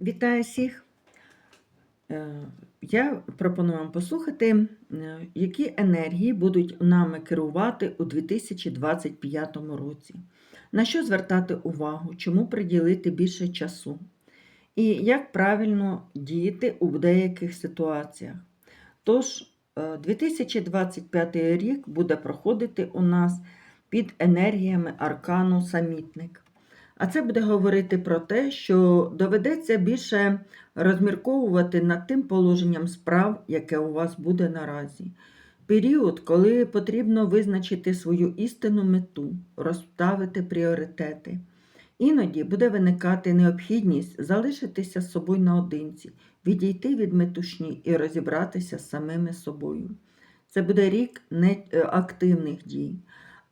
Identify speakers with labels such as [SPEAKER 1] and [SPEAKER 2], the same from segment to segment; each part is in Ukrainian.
[SPEAKER 1] Вітаю всіх! Е, Я пропоную вам послухати, е, які енергії будуть нами керувати у 2025 році. На що звертати увагу, чому приділити більше часу, і як правильно діяти у деяких ситуаціях. Тож, е, 2025 рік буде проходити у нас під енергіями аркану самітник. А це буде говорити про те, що доведеться більше розмірковувати над тим положенням справ, яке у вас буде наразі. Період, коли потрібно визначити свою істинну мету, розставити пріоритети. Іноді буде виникати необхідність залишитися з собою наодинці, відійти від метушні і розібратися з самими собою. Це буде рік неактивних дій.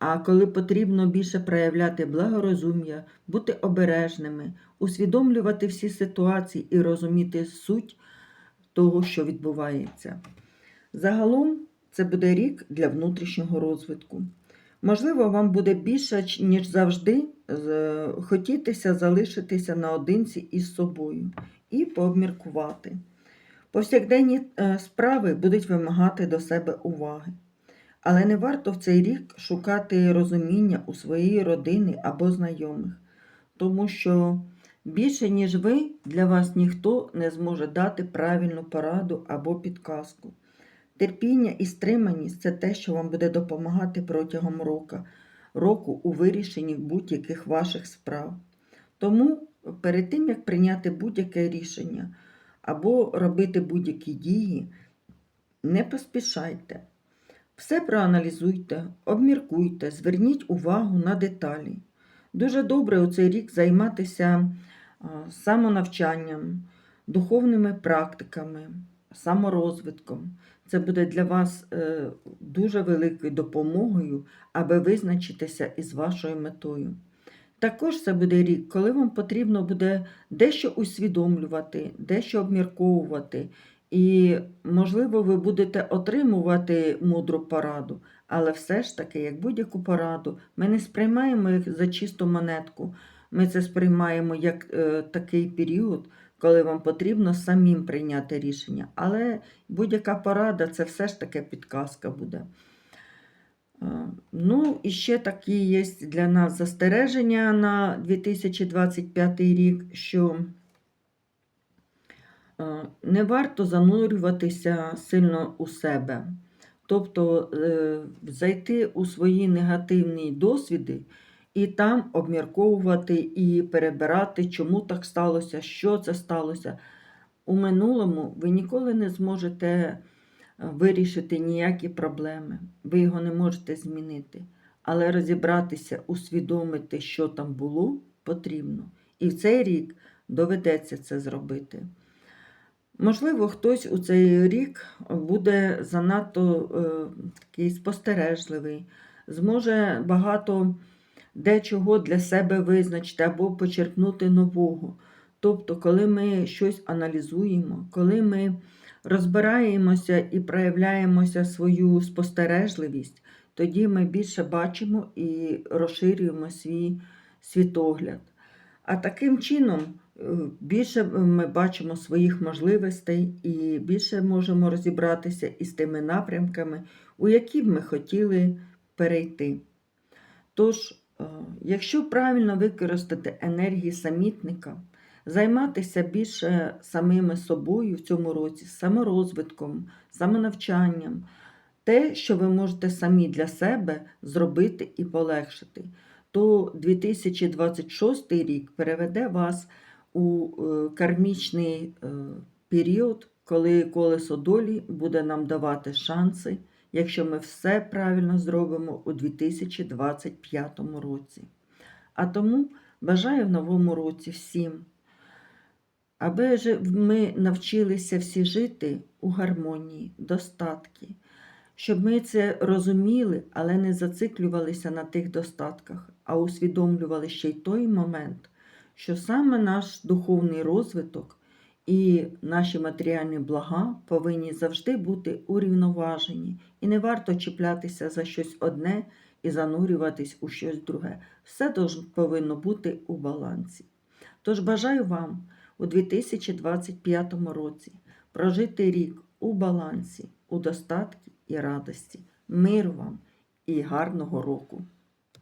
[SPEAKER 1] А коли потрібно більше проявляти благорозум'я, бути обережними, усвідомлювати всі ситуації і розуміти суть того, що відбувається. Загалом це буде рік для внутрішнього розвитку. Можливо, вам буде більше, ніж завжди, хотітися залишитися наодинці із собою і пообміркувати. Повсякденні е, справи будуть вимагати до себе уваги. Але не варто в цей рік шукати розуміння у своєї родини або знайомих, тому що більше, ніж ви, для вас ніхто не зможе дати правильну пораду або підказку. Терпіння і стриманість це те, що вам буде допомагати протягом року, року у вирішенні будь-яких ваших справ. Тому перед тим, як прийняти будь-яке рішення або робити будь-які дії, не поспішайте. Все проаналізуйте, обміркуйте, зверніть увагу на деталі. Дуже добре у цей рік займатися самонавчанням, духовними практиками, саморозвитком. Це буде для вас е, дуже великою допомогою, аби визначитися із вашою метою. Також це буде рік, коли вам потрібно буде дещо усвідомлювати, дещо обмірковувати. І, можливо, ви будете отримувати мудру пораду, але все ж таки, як будь-яку пораду, ми не сприймаємо їх за чисту монетку. Ми це сприймаємо як е, такий період, коли вам потрібно самим прийняти рішення. Але будь-яка порада це все ж таки підказка буде. Е, Ну, і ще такі є для нас застереження на 2025 рік, що не варто занурюватися сильно у себе. Тобто е, зайти у свої негативні досвіди і там обмірковувати і перебирати, чому так сталося, що це сталося. У минулому ви ніколи не зможете е, вирішити ніякі проблеми. Ви його не можете змінити. Але розібратися, усвідомити, що там було, потрібно. І в цей рік доведеться це зробити. Можливо, хтось у цей рік буде занадто е, такий спостережливий, зможе багато дечого для себе визначити або почерпнути нового. Тобто, коли ми щось аналізуємо, коли ми розбираємося і проявляємося свою спостережливість, тоді ми більше бачимо і розширюємо свій світогляд. А таким чином більше ми бачимо своїх можливостей і більше можемо розібратися із тими напрямками, у які б ми хотіли перейти. Тож, е, якщо правильно використати енергії самітника, займатися більше самими собою в цьому році, саморозвитком, самонавчанням, те, що ви можете самі для себе зробити і полегшити, то 2026 рік переведе вас у е, кармічний е, період, коли колесо долі буде нам давати шанси, якщо ми все правильно зробимо у 2025 році. А тому бажаю в новому році всім, аби ми навчилися всі жити у гармонії, достатки, щоб ми це розуміли, але не зациклювалися на тих достатках, а усвідомлювали ще й той момент, що саме наш духовний розвиток і наші матеріальні блага повинні завжди бути урівноважені, і не варто чіплятися за щось одне і занурюватись у щось друге. Все повинно бути у балансі. Тож бажаю вам у 2025 році, прожити рік у балансі, у достатку і радості. Миру вам і гарного року!